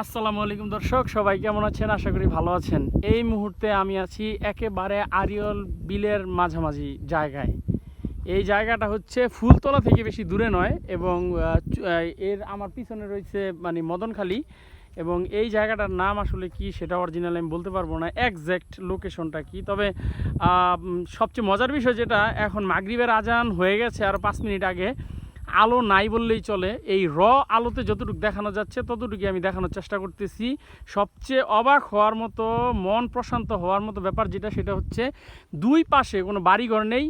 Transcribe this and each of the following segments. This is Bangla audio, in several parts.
আসসালামু আলাইকুম দর্শক, সবাই কেমন আছেন? আশা করি ভালো আছেন। এই মুহূর্তে আমি আছি একেবারে আরিয়ল বিলের মাঝামাঝি জায়গায়। এই জায়গাটা হচ্ছে ফুলতলা থেকে বেশি দূরে নয় এবং এর আমার পিছনে রয়েছে মানে মদনখালি এবং এই জায়গাটার নাম আসলে কি সেটা অরিজিনাল আমি বলতে পারব না একজ্যাক্ট লোকেশনটা কি। তবে সবচেয়ে মজার বিষয় যেটা, এখন মাগরিবের আজান হয়ে গেছে আর পাঁচ মিনিট আগে। আলো নাই বললেই চলে। এই র আলোতে যতটুকু দেখানো যাচ্ছে ততটুকু আমি দেখানোর চেষ্টা করতেছি। সবচেয়ে অবাক হওয়ার মতো, মন প্রশান্ত হওয়ার মতো ব্যাপার যেটা, সেটা হচ্ছে দুই পাশে কোনো বাড়িঘর নেই,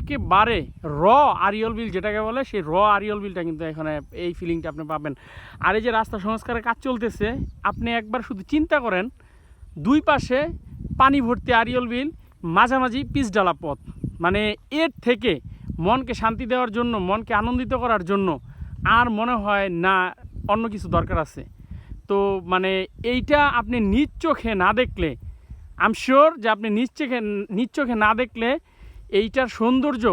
একেবারে র আরিয়ল বিল যেটাকে বলে, সেই র আরিয়ল বিলটা কিন্তু এখানে এই ফিলিংটা আপনি পাবেন। আর এই যে রাস্তা সংস্কারের কাজ চলতেছে, আপনি একবার শুধু চিন্তা করেন, দুই পাশে পানি ভর্তি আরিয়ল বিল, মাঝামাঝি পিচডালা পথ। মানে এর থেকে মনকে শান্তি দেওয়ার জন্য, মনকে আনন্দিত করার জন্য আর মনে হয় না, অন্য কিছু দরকার আছে। তো মানে এইটা আপনি নিজ চোখে না দেখলে আম শিওর যে আপনি নিজ চোখে নিজ চোখে না দেখলে এইটার সৌন্দর্য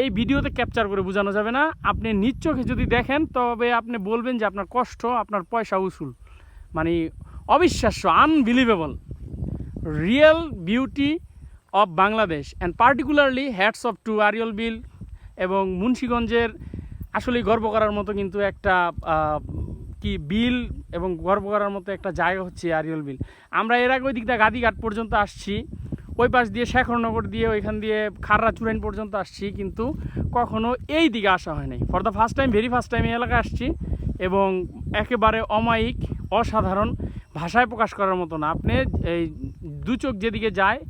এই ভিডিওতে ক্যাপচার করে বোঝানো যাবে না। আপনি নিজ চোখে যদি দেখেন, তবে আপনি বলবেন যে আপনার কষ্ট, আপনার পয়সা উসুল। মানে অবিশ্বাস্য unbelievable real beauty of Bangladesh and particularly hats off to Arial Beel এবং মুন্সীগঞ্জের আসলেই গর্ব করার মতো কিন্তু একটা কি বিল এবং গর্ব করার মতো একটা জায়গা হচ্ছে আরিয়ল বিল। আমরা এর আগে ওই দিকটা গাদিঘাট পর্যন্ত আসছি, ওই পাশ দিয়ে শেখরনগর দিয়ে, ওইখান দিয়ে খাররা চুরাইন পর্যন্ত আসছি, কিন্তু কখনো এই দিকে আসা হয় নাই। For the first time very first time এই এলাকায় আসছি এবং একেবারে অমায়িক, অসাধারণ ভাষায় প্রকাশ করার মতো না। আপনি এই দু চোখ যেদিকে যায়,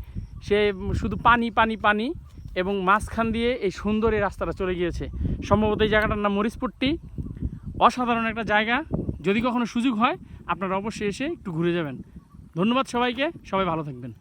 সে শুধু পানি পানি পানি এবং মাঝখান দিয়ে এই সুন্দর এই রাস্তাটা চলে গিয়েছে। সম্ভবত এই জায়গাটার নাম মরিসপুরটি অসাধারণ একটা জায়গা। যদি কখনো সুযোগ হয়, আপনারা অবশ্যই এসে একটু ঘুরে যাবেন। ধন্যবাদ সবাইকে। সবাই ভালো থাকবেন।